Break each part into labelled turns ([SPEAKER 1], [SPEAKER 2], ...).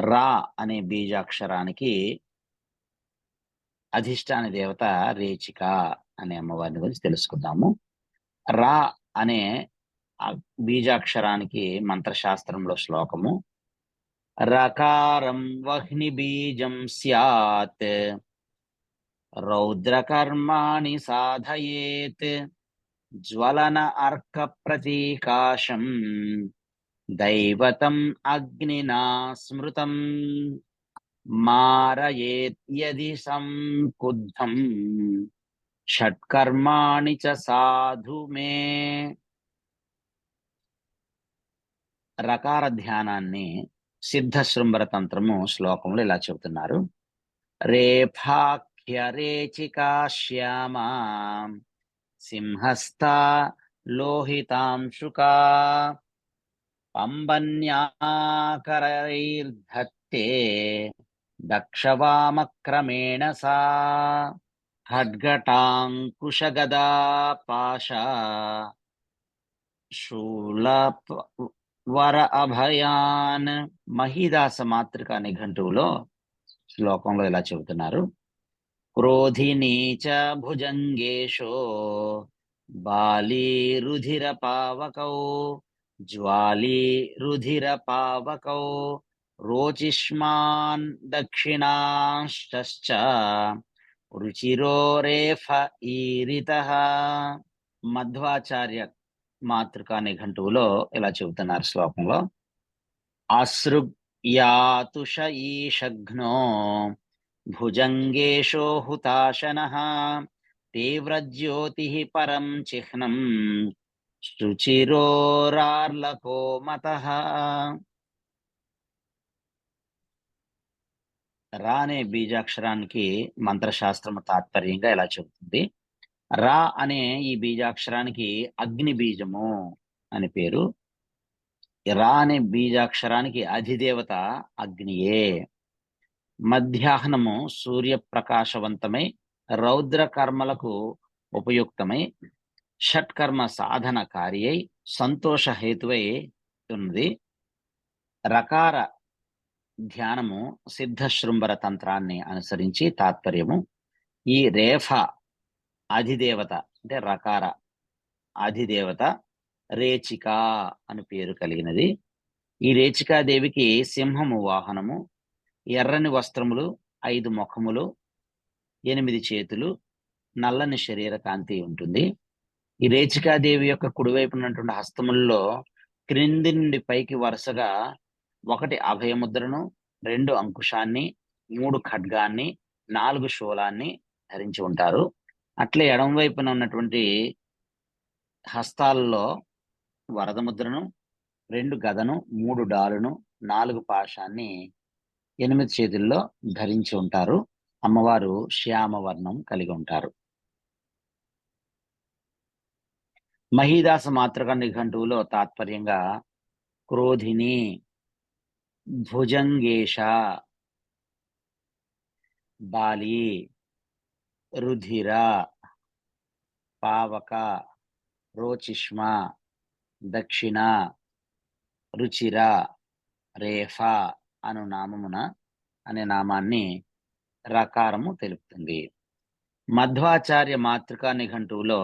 [SPEAKER 1] రా అనే బీజాక్షరానికి అధిష్టాన దేవత రేచిక అనే అమ్మవారిని గురించి తెలుసుకుందాము. రా అనే బీజాక్షరానికి మంత్రశాస్త్రంలో శ్లోకము. రకారం వహ్ని బీజం స్యాత్ రౌద్రకర్మాణి సాధయేత్ జ్వలన అర్క ప్రతీకాశం దైవతం అగ్నినా స్మృతం మారయేత్యది సంకుద్ధం. షట్కర్మాణి చ సాధు మే. రకార ధ్యానాన్ని సిద్ధశృంభర తంత్రము శ్లోకంలో ఇలా చెబుతున్నారు. రేఫాఖ్య రేచికా శ్యామ సింహస్థ లోహితాంశుకా పంబన్యాకరైర్ధత్తే దక్షవామక్రమేణ సా హడ్ఘటాంకుశగదా పాశ శూల వర అభయాన్ మహిదాస మాతృక నిఘంటువులో శ్లోకంలో ఇలా చెబుతున్నారు. క్రోధినీ చ భుజంగేశో బాలీ రుధిర పావకౌ జ్వాలీ రుధిర పావకౌ రోచిష్మాన్ దక్షిణాశ్చ రుచిరోరేఫ ఈరిత మధ్వాచార్య మాతృకా నిఘంటువులో ఇలా చెబుతున్నారు శ్లోకంలో. అసృయాతుష ఈషఘ్నో భుజంగేశో హుతాశన తీవ్రజ్యోతి పరం చిహ్నం శుచిరోరార్లకో మత రా అనే బీజాక్షరానికి మంత్రశాస్త్రము తాత్పర్యంగా ఇలా చెబుతుంది. రా అనే ఈ బీజాక్షరానికి అగ్ని బీజము అని పేరు. రా అనే బీజాక్షరానికి అధిదేవత అగ్నియే. మధ్యాహ్నము సూర్యప్రకాశవంతమై రౌద్ర కర్మలకు ఉపయుక్తమై షట్కర్మ సాధన కార్యై సంతోష హేతువై ఉన్నది. రకార ధ్యానము సిద్ధ శృంభర తంత్రాన్ని అనుసరించి తాత్పర్యము. ఈ రేఫ అధిదేవత అంటే రకార అధిదేవత రేచిక అని పేరు కలిగినది. ఈ రేచికాదేవికి సింహము వాహనము ఎర్రని వస్త్రములు ఐదు ముఖములు ఎనిమిది చేతులు నల్లని శరీర కాంతి ఉంటుంది. ఈ రేచికాదేవి యొక్క కుడివైపునటువంటి హస్తముల్లో క్రింది నుండి పైకి వరుసగా ఒకటి అభయముద్రను రెండు అంకుశాన్ని మూడు ఖడ్గాన్ని నాలుగు శూలాన్ని ధరించి ఉంటారు. అట్లే ఎడం వైపున ఉన్నటువంటి హస్తాల్లో వరద ముద్రను రెండు గదను మూడు డాలును నాలుగు పాశాన్ని ఎనిమిది చేతుల్లో ధరించి ఉంటారు. అమ్మవారు శ్యామవర్ణం కలిగి ఉంటారు. మహీదాస మాతృక నిఘంటువులో తాత్పర్యంగా క్రోధిని భుజంగేష బాలి రుధిర పావక రోచిష్మ దక్షిణ రుచిర రేఫ అను నామమున అనే నామాన్ని రకారము తెలుపుతుంది. మధ్వాచార్య మాతృకా నిఘంటువులో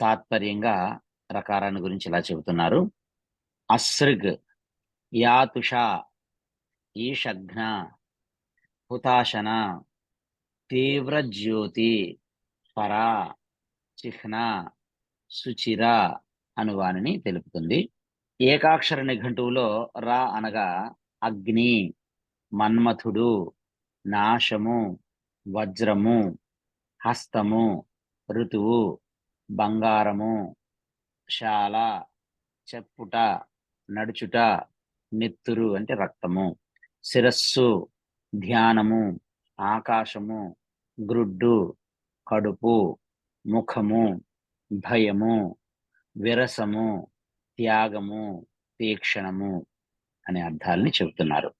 [SPEAKER 1] తాత్పర్యంగా రకారాన్ని గురించి ఇలా చెబుతున్నారు. అసృగ్ యాతుష ఈషఘ్న హుతాశన తీవ్ర జ్యోతి పరా చిహ్న సుచిర అను తెలుపుతుంది. ఏకాక్షర నిఘంటువులో రా అనగా అగ్ని మన్మథుడు నాశము వజ్రము హస్తము ఋతువు బంగారము శాల చెప్పుట నడుచుట నెత్తురు అంటే రక్తము. శిరస్సు ధ్యానము ఆకాశము గ్రుడ్డు కడుపు ముఖము భయము విరసము త్యాగము తీక్షణము అనే అర్థాలని చెబుతున్నారు.